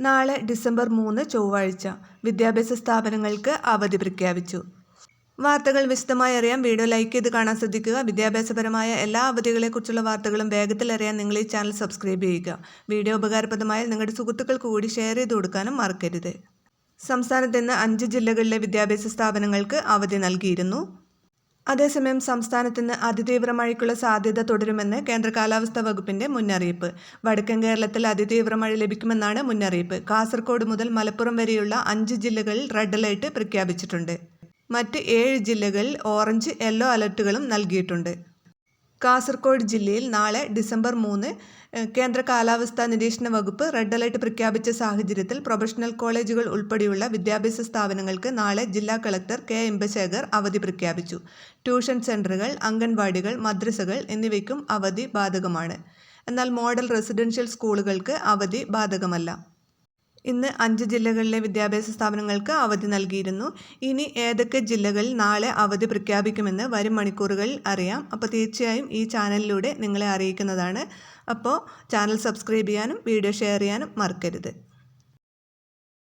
നാളെ ഡിസംബർ മൂന്ന് ചൊവ്വാഴ്ച വിദ്യാഭ്യാസ സ്ഥാപനങ്ങൾക്ക് അവധി പ്രഖ്യാപിച്ചു. വാർത്തകൾ വിശദമായി അറിയാൻ വീഡിയോ ലൈക്ക് ചെയ്ത് കാണാൻ ശ്രദ്ധിക്കുക. വിദ്യാഭ്യാസപരമായ എല്ലാ അവധികളെക്കുറിച്ചുള്ള വാർത്തകളും വേഗത്തിൽ അറിയാൻ നിങ്ങൾ ഈ ചാനൽ സബ്സ്ക്രൈബ് ചെയ്യുക. വീഡിയോ ഉപകാരപ്രദമായാൽ നിങ്ങളുടെ സുഹൃത്തുക്കൾക്ക് കൂടി ഷെയർ ചെയ്ത് കൊടുക്കാനും മറക്കരുത്. സംസ്ഥാനത്ത് ഇന്ന് അഞ്ച് ജില്ലകളിലെ വിദ്യാഭ്യാസ സ്ഥാപനങ്ങൾക്ക് അവധി നൽകിയിരുന്നു. അതേസമയം സംസ്ഥാനത്ത് ഇന്ന് അതിതീവ്ര മഴയ്ക്കുള്ള സാധ്യത തുടരുമെന്ന് കേന്ദ്ര കാലാവസ്ഥാ വകുപ്പിന്റെ മുന്നറിയിപ്പ്. വടക്കൻ കേരളത്തിൽ അതിതീവ്ര മഴ ലഭിക്കുമെന്നാണ് മുന്നറിയിപ്പ്. കാസർഗോഡ് മുതൽ മലപ്പുറം വരെയുള്ള അഞ്ച് ജില്ലകളിൽ റെഡ് അലേർട്ട് പ്രഖ്യാപിച്ചിട്ടുണ്ട്. മറ്റ് ഏഴ് ജില്ലകളിൽ ഓറഞ്ച് യെല്ലോ അലർട്ടുകളും നൽകിയിട്ടുണ്ട്. കാസർഗോഡ് ജില്ലയിൽ നാളെ ഡിസംബർ മൂന്ന് കേന്ദ്ര കാലാവസ്ഥാ നിരീക്ഷണ വകുപ്പ് റെഡ് അലർട്ട് പ്രഖ്യാപിച്ച സാഹചര്യത്തിൽ പ്രൊഫഷണൽ കോളേജുകൾ ഉൾപ്പെടെയുള്ള വിദ്യാഭ്യാസ സ്ഥാപനങ്ങൾക്ക് നാളെ ജില്ലാ കളക്ടർ കെ എംബശേഖർ അവധി പ്രഖ്യാപിച്ചു. ട്യൂഷൻ സെന്ററുകൾ അംഗൻവാടികൾ മദ്രസകൾ എന്നിവയ്ക്കും അവധി ബാധകമാണ്. എന്നാൽ മോഡൽ റെസിഡൻഷ്യൽ സ്കൂളുകൾക്ക് അവധി ബാധകമല്ല. ഇന്ന് അഞ്ച് ജില്ലകളിലെ വിദ്യാഭ്യാസ സ്ഥാപനങ്ങൾക്ക് അവധി നൽകിയിരുന്നു. ഇനി ഏതൊക്കെ ജില്ലകളിൽ നാളെ അവധി പ്രഖ്യാപിക്കുമെന്ന് വരും മണിക്കൂറുകളിൽ അറിയാം. അപ്പോൾ തീർച്ചയായും ഈ ചാനലിലൂടെ നിങ്ങളെ അറിയിക്കുന്നതാണ്. അപ്പോൾ ചാനൽ സബ്സ്ക്രൈബ് ചെയ്യാനും വീഡിയോ ഷെയർ ചെയ്യാനും മറക്കരുത്.